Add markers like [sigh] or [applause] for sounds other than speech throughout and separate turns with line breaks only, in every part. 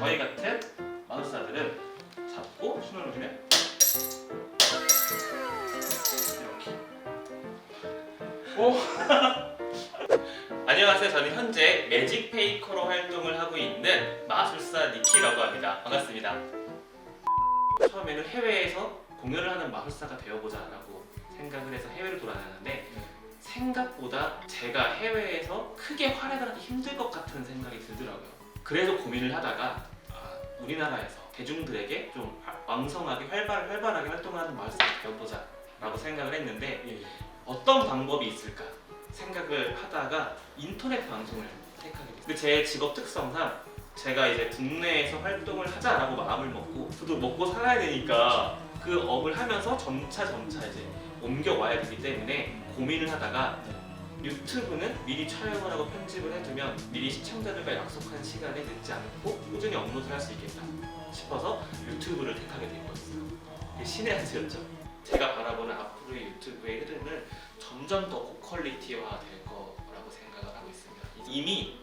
저희 같은 마술사들은 잡고 올리면 이렇게
오. [laughs]
안녕하세요. 저는 현재 매직 페이커로 활동을 하고 있는 마술사 니키라고 합니다. 반갑습니다. 처음에는 해외에서 공연을 하는 마술사가 되어보자 라고 생각을 해서 해외를 돌아다녔는데 생각보다 제가 해외에서 크게 활약을 하기 힘들 것 같은 생각이 들더라고요. 그래서 고민을 하다가 아, 우리나라에서 대중들에게 좀 화- 왕성하게 활발, 활발하게 활동하는 마술사가 되어보자라고 생각을 했는데
예.
어떤 방법이 있을까 생각을 하다가 인터넷 방송을 택하게 됐어요. 근데 제 직업 특성상 제가 이제 국내에서 활동을 하자라고 마음을 먹고 저도 먹고 살아야 되니까 그 업을 하면서 점차 점차 이제 옮겨와야 되기 때문에 고민을 하다가 유튜브는 미리 촬영을 하고 편집을 해두면 미리 시청자들과 약속한 시간에 늦지 않고 꾸준히 업로드를 할수 있겠다 싶어서 유튜브를 택하게 된 거였어요. 신의 한 수였죠. 제가 바라보는 앞으로의 유튜브의 흐름은 점점 더 고퀄리티화 될 거라고 생각을 하고 있습니다. 이미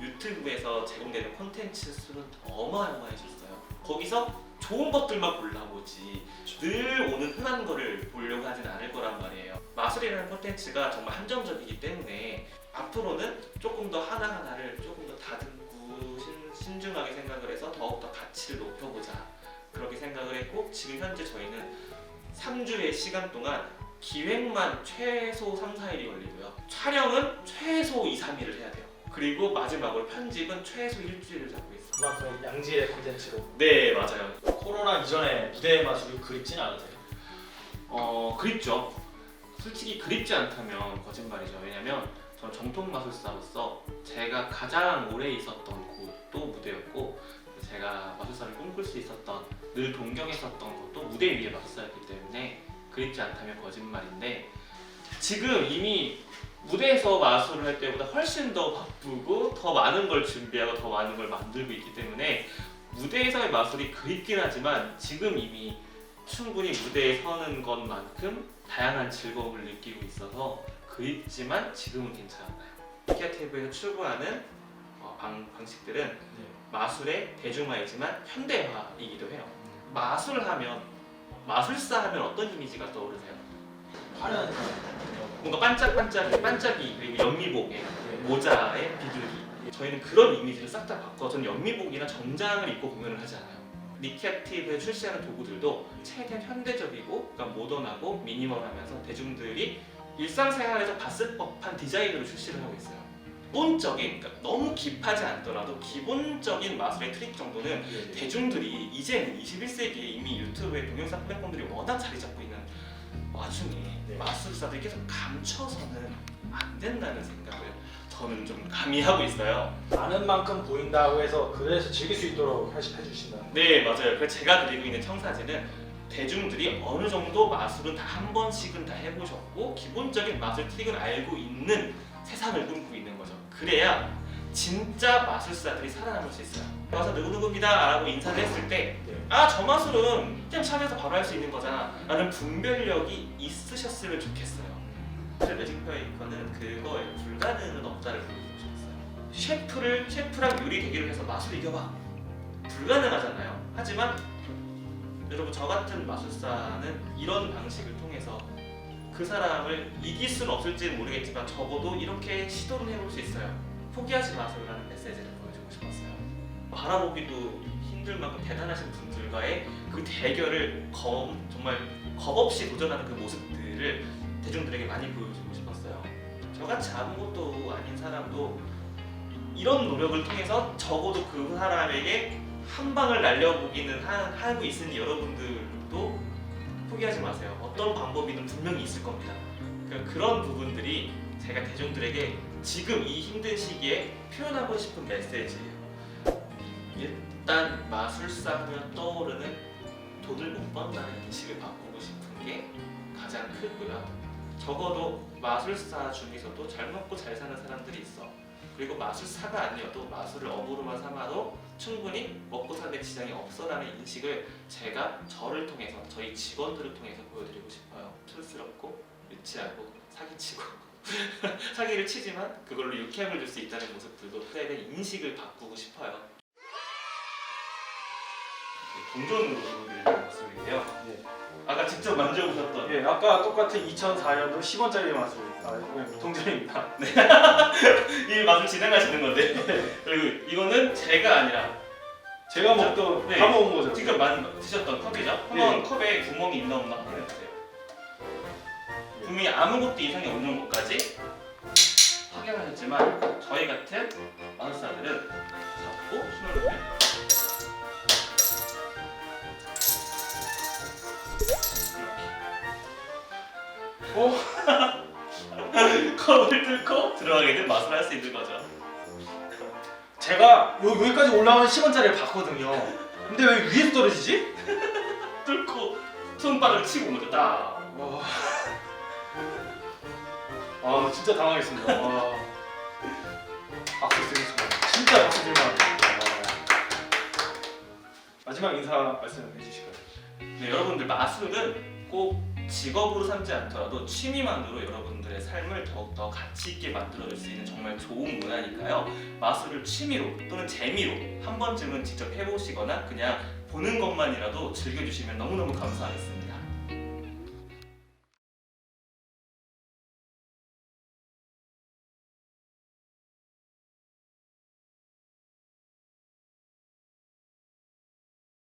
유튜브에서 제공되는 콘텐츠 수는 어마어마해졌어요. 거기서 좋은 것들만 골라보지 늘 오는 흔한 거를 보려고 하진 않을 거란 말이에요. 마술이라는 콘텐츠가 정말 한정적이기 때문에 앞으로는 조금 더 하나하나를 조금 더 다듬고 신, 신중하게 생각을 해서 더욱더 가치를 높여보자 그렇게 생각을 했고 지금 현재 저희는 3주의 시간 동안 기획만 최소 3, 4일이 걸리고요. 촬영은 최소 2, 3일을 해야 돼요. 그리고 마지막으로 편집은 최소 일주일을 잡고 있어요.
그만큼 양질의 콘텐츠로
네, 맞아요.
코로나 이전에 무대 마술이 그립진 않으세요?
어, 그립죠. 솔직히 그립지 않다면 거짓말이죠. 왜냐면 저는 정통 마술사로서 제가 가장 오래 있었던 곳도 무대였고 제가 마술사를 꿈꿀 수 있었던 늘 동경했었던 곳도 무대 위에 마술사였기 때문에 그립지 않다면 거짓말인데 지금 이미 무대에서 마술을 할 때보다 훨씬 더 바쁘고 더 많은 걸 준비하고 더 많은 걸 만들고 있기 때문에 무대에서의 마술이 그립긴 하지만 지금 이미 충분히 무대에 서는 것만큼 다양한 즐거움을 느끼고 있어서 그립지만 지금은 괜찮았나요? 키아티브에서 추구하는 어, 방, 방식들은
네.
마술의 대중화이지만 현대화이기도 해요. 마술을 하면 마술사 하면 어떤 이미지가 떠오르세요?
화려한
뭔가 반짝반짝 반짝이 그리고 연미복에
네.
모자에 비둘기 저희는 그런 이미지를 싹 다 바꿔 저는 연미복이나 정장을 입고 공연을 하지 않아요 니키아티브에 출시하는 도구들도 최대한 현대적이고 그러니까 모던하고 미니멀하면서 대중들이 일상생활에서 봤을 법한 디자인으로 출시를 하고 있어요 기본적인 그러니까 너무 깊하지 않더라도 기본적인 마술의 트릭 정도는
네.
대중들이 이제는 21세기에 이미 유튜브에 동영상 플랫폼들이 워낙 자리 잡고 있는 와중에
네.
마술사들이 계속 감춰서는 안 된다는 생각을 저는 좀 가미하고 있어요.
많은 만큼 보인다고 해서 그래서 즐길 수 있도록 해- 해주신다.
네 맞아요. 그래서 제가 그리고 있는 청사진은 대중들이 어느 정도 마술은 다 한 번씩은 다 해보셨고 기본적인 마술 트릭을 알고 있는 세상을 꿈꾸고 있는 거죠. 그래야 진짜 마술사들이 살아남을 수 있어요. 와서 누구누구입니다 라고 인사를 했을 때
네.
아저 마술은 그냥 샵에서 바로 할 수 있는 거잖아 라는 분별력이 있으셨으면 좋겠어요. 사실 매직 페이커는 그거에 불가능은 없다를 보여주고 싶었어요. 셰프를 셰프랑 요리 대결을 해서 마술 이겨봐. 불가능하잖아요. 하지만 여러분 저 같은 마술사는 이런 방식을 통해서 그 사람을 이길 수는 없을지 는 모르겠지만 적어도 이렇게 시도를 해볼 수 있어요 포기하지 마세요라는 메시지를 보여주고 싶었어요 바라보기도 힘들 만큼 대단하신 분들과의 그 대결을 겁 정말 겁 없이 도전하는 그 모습들을 대중들에게 많이 보여주고 싶었어요. 저같이 아무것도 아닌 사람도 이런 노력을 통해서 적어도 그 사람에게 한 방을 날려보기는 하, 하고 있으니 여러분들도 포기하지 마세요. 어떤 방법이든 분명히 있을 겁니다. 그러니까 그런 부분들이 제가 대중들에게 지금 이 힘든 시기에 표현하고 싶은 메시지예요. 일단 마술사 하면 떠오르는 돈을 못 번다는 인식을 바꾸고 싶은 게 가장 크고요. 적어도 마술사 중에서도 잘 먹고 잘 사는 사람들이 있어. 그리고 마술사가 아니어도 마술을 업으로만 삼아도 충분히 먹고 사는 지장이 없어라는 인식을 제가 저를 통해서 저희 직원들을 통해서 보여드리고 싶어요. 촌스럽고 유치하고 사기치고 [laughs] 사기를 치지만 그걸로 유쾌함을 줄 수 있다는 모습들도 그에 대한 인식을 바꾸고 싶어요. 동전으로 보여드리는 모습인데요.
예.
아까 직접 만져보셨던
예, 아까 똑같은 2004년도 10원짜리 맛을 아, 예, 동전입니다. [laughs]
이 맛을 진행하시는 건데 그리고 이거는 제가 아니라
제가 먹던
네.
다 먹은 거죠.
직접 만 드셨던 컵이죠. 한번 컵에 구멍이 있나 없나 확인해 보세요. 분명히 아무것도 이상이 없는 것까지 확인하셨지만 저희 같은 마술사들은 잡고 손을 놓으면
어?
이렇게 [laughs] 컵을 뚫고 들어가게 된 맛을 할 수 있는 거죠.
제가 요, 여기까지 올라오는 10원짜리를 봤거든요. 근데 왜 위에서 떨어지지? [laughs]
뚫고 손바닥을 치고 온 거죠. 딱.
와. 아 진짜 당황했습니다. 와. 박수 드리겠습니다. 진짜 박수 드릴 만합니다. 마지막 인사 말씀 해 주실까요?
네, 여러분들 마술은 꼭 직업으로 삼지 않더라도 취미만으로 여러분들의 삶을 더욱더 가치 있게 만들어줄 수 있는 정말 좋은 문화니까요. 마술을 취미로 또는 재미로 한 번쯤은 직접 해보시거나 그냥 보는 것만이라도 즐겨주시면 너무너무 감사하겠습니다.